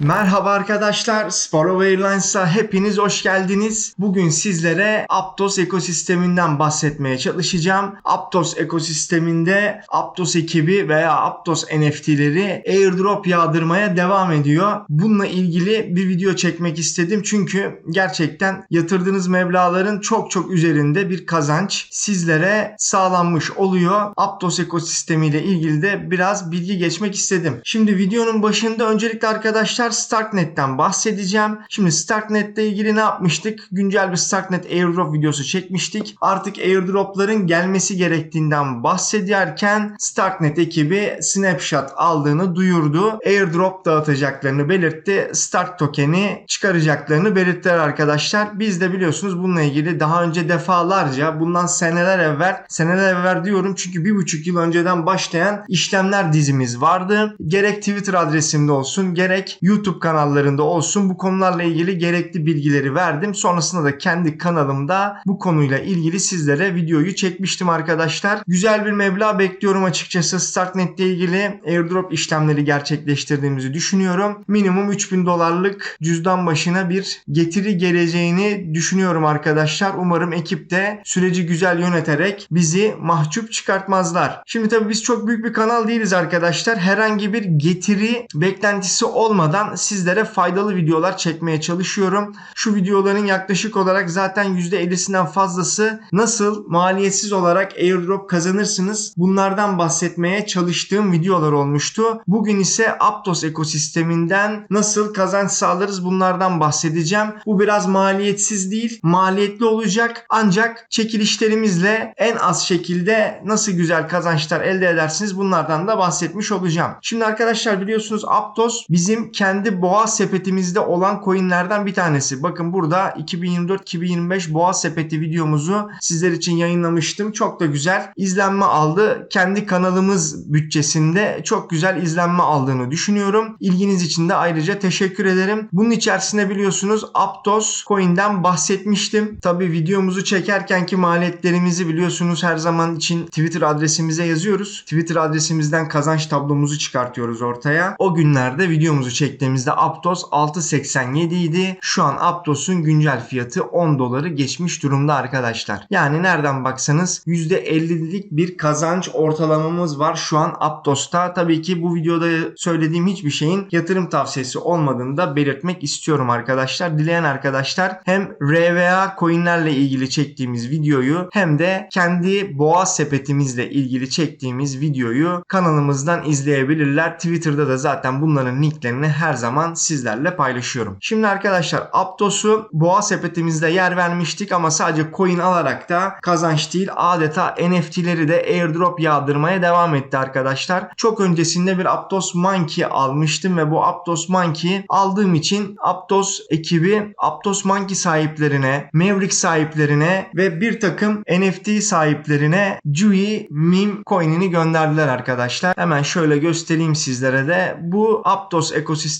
Merhaba arkadaşlar, Sparrow Airlines'a hepiniz hoş geldiniz. Bugün sizlere Aptos ekosisteminden bahsetmeye çalışacağım. Aptos ekosisteminde Aptos ekibi veya Aptos NFT'leri airdrop yağdırmaya devam ediyor. Bununla ilgili bir video çekmek istedim çünkü gerçekten yatırdığınız meblağların çok çok üzerinde bir kazanç sizlere sağlanmış oluyor. Aptos ekosistemiyle ilgili de biraz bilgi geçmek istedim. Şimdi videonun başında öncelikle arkadaşlar Starknet'ten bahsedeceğim. Şimdi Starknet'le ilgili ne yapmıştık? Güncel bir Starknet airdrop videosu çekmiştik. Artık airdropların gelmesi gerektiğinden bahsederken Starknet ekibi snapshot aldığını duyurdu. Airdrop dağıtacaklarını belirtti. Stark tokeni çıkaracaklarını belirttiler arkadaşlar. Biz de biliyorsunuz bununla ilgili daha önce defalarca bundan seneler evvel seneler evvel diyorum çünkü bir buçuk yıl önceden başlayan işlemler dizimiz vardı. Gerek Twitter adresimde olsun gerek YouTube kanallarında olsun bu konularla ilgili gerekli bilgileri verdim. Sonrasında da kendi kanalımda bu konuyla ilgili sizlere videoyu çekmiştim arkadaşlar. Güzel bir meblağ bekliyorum açıkçası. Starknet ile ilgili airdrop işlemleri gerçekleştirdiğimizi düşünüyorum. Minimum 3000 dolarlık cüzdan başına bir getiri geleceğini düşünüyorum arkadaşlar. Umarım ekip de süreci güzel yöneterek bizi mahcup çıkartmazlar. Şimdi tabii biz çok büyük bir kanal değiliz arkadaşlar. Herhangi bir getiri beklentisi olmadan sizlere faydalı videolar çekmeye çalışıyorum. Şu videoların yaklaşık olarak zaten %50'sinden fazlası nasıl maliyetsiz olarak airdrop kazanırsınız bunlardan bahsetmeye çalıştığım videolar olmuştu. Bugün ise Aptos ekosisteminden nasıl kazanç sağlarız bunlardan bahsedeceğim. Bu biraz maliyetsiz değil, maliyetli olacak ancak çekilişlerimizle en az şekilde nasıl güzel kazançlar elde edersiniz bunlardan da bahsetmiş olacağım. Şimdi arkadaşlar biliyorsunuz Aptos bizim kendi boğa sepetimizde olan coinlerden bir tanesi. Bakın burada 2024-2025 boğa sepeti videomuzu sizler için yayınlamıştım. Çok da güzel izlenme aldı. Kendi kanalımız bütçesinde çok güzel izlenme aldığını düşünüyorum. İlginiz için de ayrıca teşekkür ederim. Bunun içerisinde biliyorsunuz Aptos coin'den bahsetmiştim. Tabi videomuzu çekerkenki maliyetlerimizi biliyorsunuz her zaman için Twitter adresimize yazıyoruz. Twitter adresimizden kazanç tablomuzu çıkartıyoruz ortaya. O günlerde videomuzu çektiğimizde Aptos 6.87 idi. Şu an Aptos'un güncel fiyatı 10 doları geçmiş durumda arkadaşlar. Yani nereden baksanız %50'lik bir kazanç ortalamamız var şu an Aptos'ta. Tabii ki bu videoda söylediğim hiçbir şeyin yatırım tavsiyesi olmadığını da belirtmek istiyorum arkadaşlar. Dileyen arkadaşlar hem RVA coinlerle ilgili çektiğimiz videoyu hem de kendi boğa sepetimizle ilgili çektiğimiz videoyu kanalımızdan izleyebilirler. Twitter'da da zaten bunların linklerini her zaman sizlerle paylaşıyorum. Şimdi arkadaşlar Aptos'u boğa sepetimizde yer vermiştik ama sadece coin alarak da kazanç değil adeta NFT'leri de airdrop yağdırmaya devam etti arkadaşlar. Çok öncesinde bir Aptos Monkey almıştım ve bu Aptos Monkey aldığım için Aptos ekibi Aptos Monkey sahiplerine, Maverick sahiplerine ve bir takım NFT sahiplerine Jui Meme coin'ini gönderdiler arkadaşlar. Hemen şöyle göstereyim sizlere de. Bu Aptos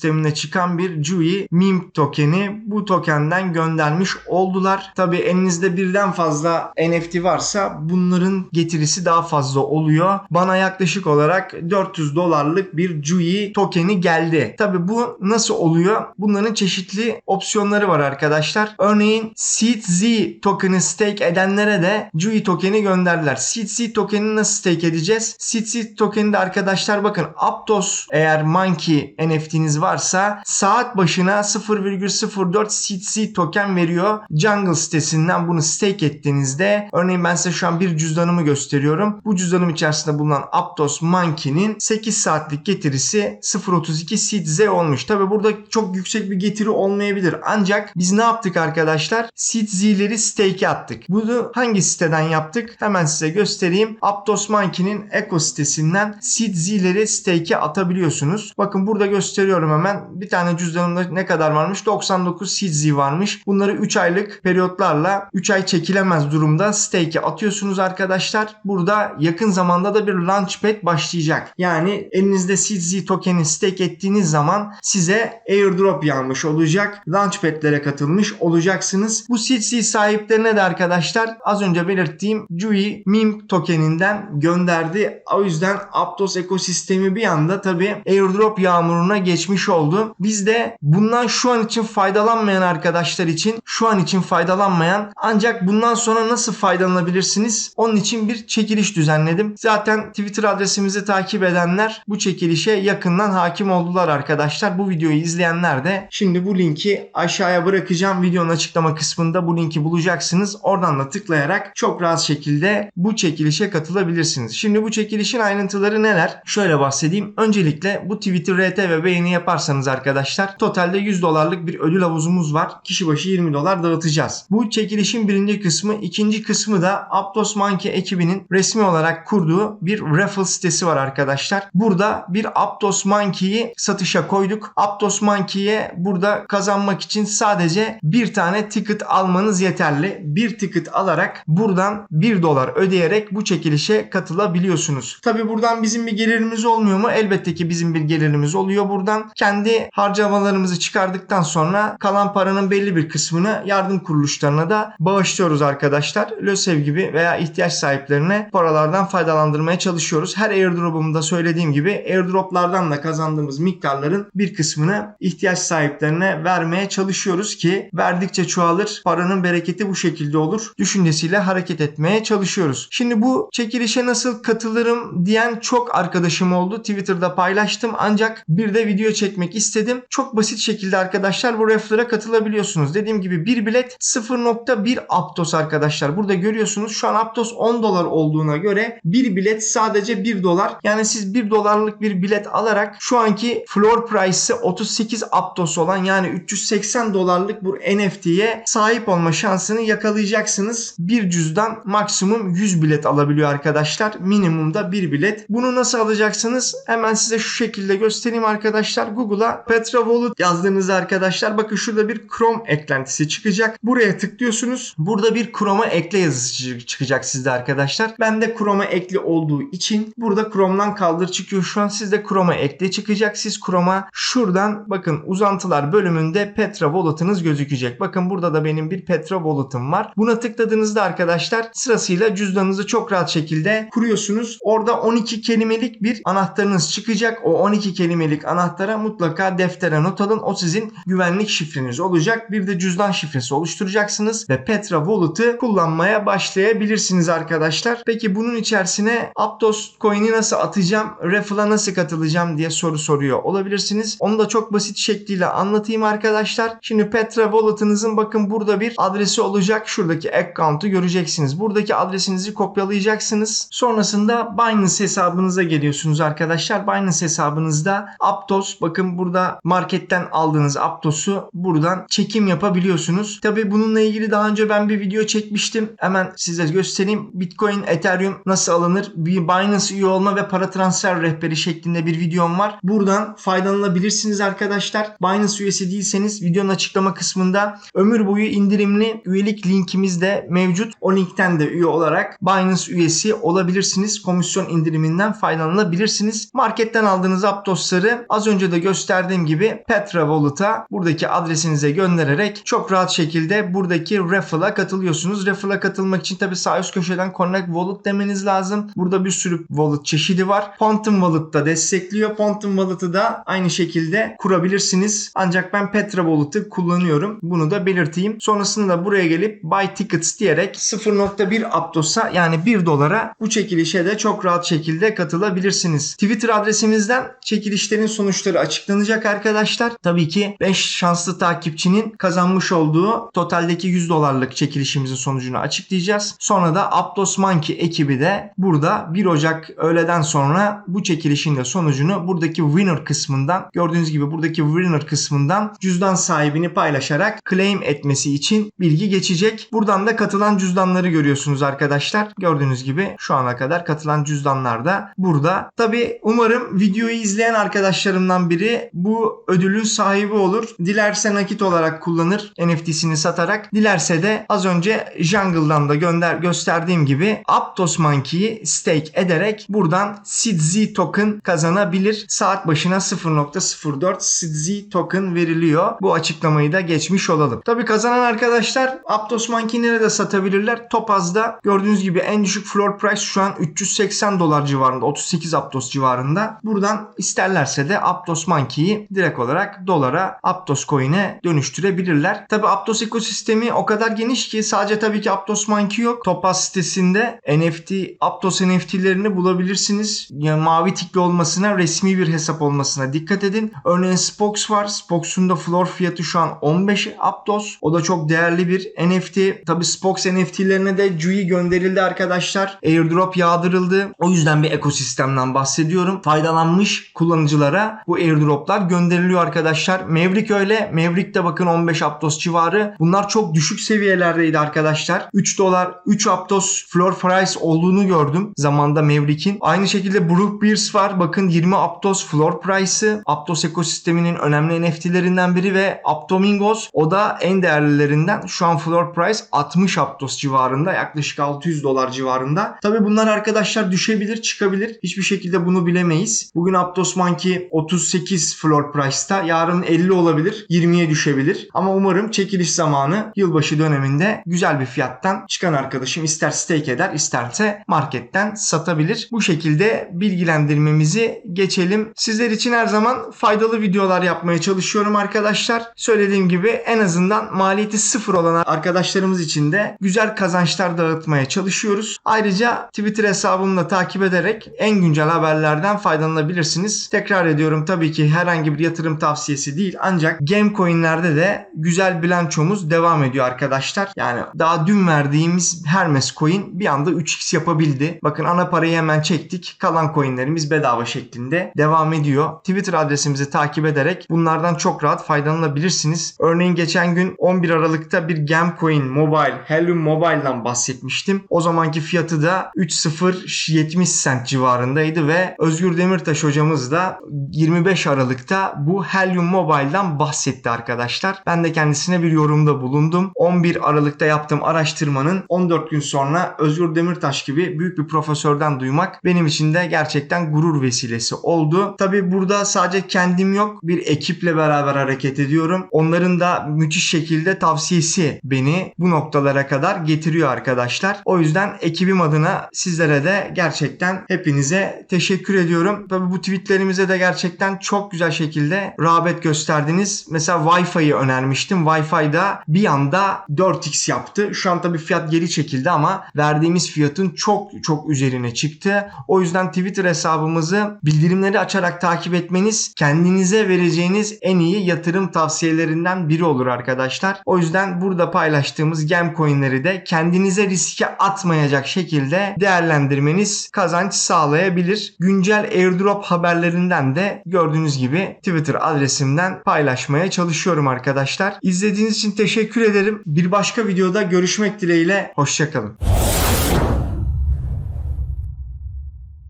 ekosistemine çıkan bir Jui Meme tokeni bu tokenden göndermiş oldular. Tabi elinizde birden fazla NFT varsa bunların getirisi daha fazla oluyor. Bana yaklaşık olarak 400 dolarlık bir Jui tokeni geldi. Tabi bu nasıl oluyor? Bunların çeşitli opsiyonları var arkadaşlar. Örneğin SeedZ tokeni stake edenlere de Jui tokeni gönderdiler. SeedZ tokeni nasıl stake edeceğiz? SeedZ tokeni de arkadaşlar bakın Aptos eğer Monkey NFT'niz varsa saat başına 0,04 SeedZ token veriyor. Jungle sitesinden bunu stake ettiğinizde örneğin ben size şu an bir cüzdanımı gösteriyorum. Bu cüzdanım içerisinde bulunan Aptos Monkey'nin 8 saatlik getirisi 0.32 SeedZ olmuş. Tabi burada çok yüksek bir getiri olmayabilir. Ancak biz ne yaptık arkadaşlar? SeedZ'leri stake'e attık. Bunu hangi siteden yaptık? Hemen size göstereyim. Aptos Monkey'nin Eco sitesinden SeedZ'leri stake'e atabiliyorsunuz. Bakın burada gösteriyorum hemen. Bir tane cüzdanımda ne kadar varmış? 99 SeedZ varmış. Bunları 3 aylık periyotlarla 3 ay çekilemez durumda stake'e atıyorsunuz arkadaşlar. Burada yakın zamanda da bir launchpad başlayacak. Yani elinizde SeedZ tokeni stake ettiğiniz zaman size airdrop yağmış olacak. Launchpad'lere katılmış olacaksınız. Bu SeedZ sahiplerine de arkadaşlar az önce belirttiğim Jui Meme tokeninden gönderdi. O yüzden Aptos ekosistemi bir anda tabi airdrop yağmuruna geçmiş girmiş oldu. Biz de bundan şu an için faydalanmayan arkadaşlar için şu an için faydalanmayan ancak bundan sonra nasıl faydalanabilirsiniz? Onun için bir çekiliş düzenledim. Zaten Twitter adresimizi takip edenler bu çekilişe yakından hakim oldular arkadaşlar. Bu videoyu izleyenler de şimdi bu linki aşağıya bırakacağım. Videonun açıklama kısmında bu linki bulacaksınız. Oradan da tıklayarak çok rahat şekilde bu çekilişe katılabilirsiniz. Şimdi bu çekilişin ayrıntıları neler? Şöyle bahsedeyim. Öncelikle bu Twitter RT ve beğeni yaparsanız arkadaşlar totalde 100 dolarlık bir ödül havuzumuz var. Kişi başı 20 dolar dağıtacağız. Bu çekilişin birinci kısmı. ikinci kısmı da Aptos Monkey ekibinin resmi olarak kurduğu bir raffle sitesi var arkadaşlar. Burada bir Aptos Monkey'i satışa koyduk. Aptos Monkey'e burada kazanmak için sadece bir tane ticket almanız yeterli. Bir ticket alarak buradan 1 dolar ödeyerek bu çekilişe katılabiliyorsunuz. Tabi buradan bizim bir gelirimiz olmuyor mu? Elbette ki bizim bir gelirimiz oluyor buradan. Kendi harcamalarımızı çıkardıktan sonra kalan paranın belli bir kısmını yardım kuruluşlarına da bağışlıyoruz arkadaşlar. LÖSEV gibi veya ihtiyaç sahiplerine paralardan faydalandırmaya çalışıyoruz. Her airdrop'umda söylediğim gibi airdroplardan da kazandığımız miktarların bir kısmını ihtiyaç sahiplerine vermeye çalışıyoruz ki verdikçe çoğalır. Paranın bereketi bu şekilde olur. Düşüncesiyle hareket etmeye çalışıyoruz. Şimdi bu çekilişe nasıl katılırım diyen çok arkadaşım oldu. Twitter'da paylaştım ancak bir de video çekmek istedim. Çok basit şekilde arkadaşlar bu reflere katılabiliyorsunuz. Dediğim gibi bir bilet 0.1 Aptos arkadaşlar. Burada görüyorsunuz şu an Aptos 10 dolar olduğuna göre bir bilet sadece 1 dolar. Yani siz 1 dolarlık bir bilet alarak şu anki floor price'ı 38 Aptos olan yani 380 dolarlık bu NFT'ye sahip olma şansını yakalayacaksınız. Bir cüzdan maksimum 100 bilet alabiliyor arkadaşlar. Minimumda bir bilet. Bunu nasıl alacaksınız? Hemen size şu şekilde göstereyim arkadaşlar. Google'a Petra Wallet yazdığınızda arkadaşlar bakın şurada bir Chrome eklentisi çıkacak. Buraya tıklıyorsunuz. Burada bir Chrome'a ekle yazısı çıkacak sizde arkadaşlar. Ben de Chrome'a ekli olduğu için burada Chrome'dan kaldır çıkıyor. Şu an sizde Chrome'a ekle çıkacak. Siz Chrome'a şuradan bakın uzantılar bölümünde Petra Wallet'ınız gözükecek. Bakın burada da benim bir Petra Wallet'ım var. Buna tıkladığınızda arkadaşlar sırasıyla cüzdanınızı çok rahat şekilde kuruyorsunuz. Orada 12 kelimelik bir anahtarınız çıkacak. O 12 kelimelik anahtara mutlaka deftere not alın. O sizin güvenlik şifreniz olacak. Bir de cüzdan şifresi oluşturacaksınız ve Petra Wallet'ı kullanmaya başlayabilirsiniz arkadaşlar. Peki bunun içerisine Aptos coin'i nasıl atacağım, Raffle'a nasıl katılacağım diye soru soruyor olabilirsiniz. Onu da çok basit şekliyle anlatayım arkadaşlar. Şimdi Petra Wallet'ınızın bakın burada bir adresi olacak. Şuradaki account'u göreceksiniz. Buradaki adresinizi kopyalayacaksınız. Sonrasında Binance hesabınıza geliyorsunuz arkadaşlar. Binance hesabınızda Aptos bakın burada marketten aldığınız Aptos'u buradan çekim yapabiliyorsunuz. Tabi bununla ilgili daha önce ben bir video çekmiştim. Hemen size göstereyim. Bitcoin, Ethereum nasıl alınır? Bir Binance üye olma ve para transfer rehberi şeklinde bir videom var. Buradan faydalanabilirsiniz arkadaşlar. Binance üyesi değilseniz videonun açıklama kısmında ömür boyu indirimli üyelik linkimiz de mevcut. O linkten de üye olarak Binance üyesi olabilirsiniz. Komisyon indiriminden faydalanabilirsiniz. Marketten aldığınız Aptos'ları az önce de gösterdiğim gibi Petra Wallet'a buradaki adresinize göndererek çok rahat şekilde buradaki Raffle'a katılıyorsunuz. Raffle'a katılmak için tabi sağ üst köşeden Connect Wallet demeniz lazım. Burada bir sürü wallet çeşidi var. Quantum Wallet da destekliyor. Quantum Wallet'ı da aynı şekilde kurabilirsiniz. Ancak ben Petra Wallet'ı kullanıyorum. Bunu da belirteyim. Sonrasında da buraya gelip Buy Tickets diyerek 0.1 Aptos'a yani 1 dolara bu çekilişe de çok rahat şekilde katılabilirsiniz. Twitter adresimizden çekilişlerin sonuçları açıklanacak arkadaşlar. Tabii ki 5 şanslı takipçinin kazanmış olduğu totaldeki 100 dolarlık çekilişimizin sonucunu açıklayacağız. Sonra da Aptos Monkey ekibi de burada 1 Ocak öğleden sonra bu çekilişin de sonucunu buradaki winner kısmından gördüğünüz gibi buradaki winner kısmından cüzdan sahibini paylaşarak claim etmesi için bilgi geçecek. Buradan da katılan cüzdanları görüyorsunuz arkadaşlar. Gördüğünüz gibi şu ana kadar katılan cüzdanlar da burada. Tabi umarım videoyu izleyen arkadaşlarımdan biri bu ödülün sahibi olur. Dilerse nakit olarak kullanır NFT'sini satarak. Dilerse de az önce Jungle'dan da gönder gösterdiğim gibi Aptos Monkey'i stake ederek buradan SIDZ token kazanabilir. Saat başına 0.04 SIDZ token veriliyor. Bu açıklamayı da geçmiş olalım. Tabi kazanan arkadaşlar Aptos Monkey'i nerede satabilirler? Topaz'da gördüğünüz gibi en düşük floor price şu an 380 dolar civarında. 38 Aptos civarında. Buradan isterlerse de Aptos Monkey'i direkt olarak dolara Aptos Coin'e dönüştürebilirler. Tabi Aptos ekosistemi o kadar geniş ki sadece tabii ki Aptos Monkey yok. Topaz sitesinde NFT, Aptos NFT'lerini bulabilirsiniz. Yani mavi tikli olmasına, resmi bir hesap olmasına dikkat edin. Örneğin Spox var. Spox'un da floor fiyatı şu an 15 Aptos. O da çok değerli bir NFT. Tabi Spox NFT'lerine de Jui gönderildi arkadaşlar. Airdrop yağdırıldı. O yüzden bir ekosistemden bahsediyorum. Faydalanmış kullanıcılara bu airdroplar gönderiliyor arkadaşlar. Maverick öyle. Maverick de bakın 15 Aptos civarı. Bunlar çok düşük seviyelerdeydi arkadaşlar. 3 dolar 3 Aptos floor price olduğunu gördüm zamanda Maverick'in. Aynı şekilde Brook Beers var. Bakın 20 Aptos floor price'ı. Aptos ekosisteminin önemli NFT'lerinden biri ve Aptomingos o da en değerlilerinden. Şu an floor price 60 Aptos civarında. Yaklaşık 600 dolar civarında. Tabi bunlar arkadaşlar düşebilir çıkabilir. Hiçbir şekilde bunu bilemeyiz. Bugün Aptos Monkey 38 floor price'ta. Yarın 50 olabilir. 20'ye düşebilir. Ama umarım çekiliş zamanı yılbaşı döneminde güzel bir fiyattan çıkan arkadaşım ister stake eder isterse marketten satabilir. Bu şekilde bilgilendirmemizi geçelim. Sizler için her zaman faydalı videolar yapmaya çalışıyorum arkadaşlar. Söylediğim gibi en azından maliyeti sıfır olan arkadaşlarımız için de güzel kazançlar dağıtmaya çalışıyoruz. Ayrıca Twitter hesabımı da takip ederek en güncel haberlerden faydalanabilirsiniz. Tekrar ediyorum tabii ki herhangi bir yatırım tavsiyesi değil ancak game coinlerde de güzel bilançomuz devam ediyor arkadaşlar. Yani daha dün verdiğimiz Hermes coin bir anda 3x yapabildi. Bakın ana parayı hemen çektik. Kalan coinlerimiz bedava şeklinde devam ediyor. Twitter adresimizi takip ederek bunlardan çok rahat faydalanabilirsiniz. Örneğin geçen gün 11 Aralık'ta bir Gamcoin Mobile, Helium Mobile'dan bahsetmiştim. O zamanki fiyatı da 3.070 cent civarındaydı ve Özgür Demirtaş hocamız da 25 Aralık'ta bu Helium Mobile'dan bahsetti arkadaşlar. Ben de kendisine bir yorumda bulundum. 11 Aralık'ta yaptığım araştırmanın 14 gün sonra Özgür Demirtaş gibi büyük bir profesörden duymak benim için de gerçekten gurur vesilesi oldu. Tabi burada sadece kendim yok bir ekiple beraber hareket ediyorum. Onların da müthiş şekilde tavsiyesi beni bu noktalara kadar getiriyor arkadaşlar. O yüzden ekibim adına sizlere de gerçekten hepinize teşekkür ediyorum. Tabi bu tweetlerimize de gerçekten çok güzel şekilde rağbet gösterdiniz. Mesela Wi-Fi'yi önermiştim. Wi-Fi'da bir anda 4x yaptı. Şu an tabi fiyat geri çekildi ama verdiğimiz fiyatın çok çok üzerine çıktı. O yüzden Twitter hesabımızı bildirimleri açarak takip etmeniz kendinize vereceğiniz en iyi yatırım tavsiyelerinden biri olur arkadaşlar. O yüzden burada paylaştığımız gem coinleri de kendinize riske atmayacak şekilde değerlendirmeniz kazanç sağlayabilir. Güncel airdrop haberlerinden de gördüğünüz gibi Twitter adresimden paylaşmaya çalışıyorum arkadaşlar. İzlediğiniz için teşekkür ederim. Bir başka videoda görüşmek dileğiyle. Hoşçakalın.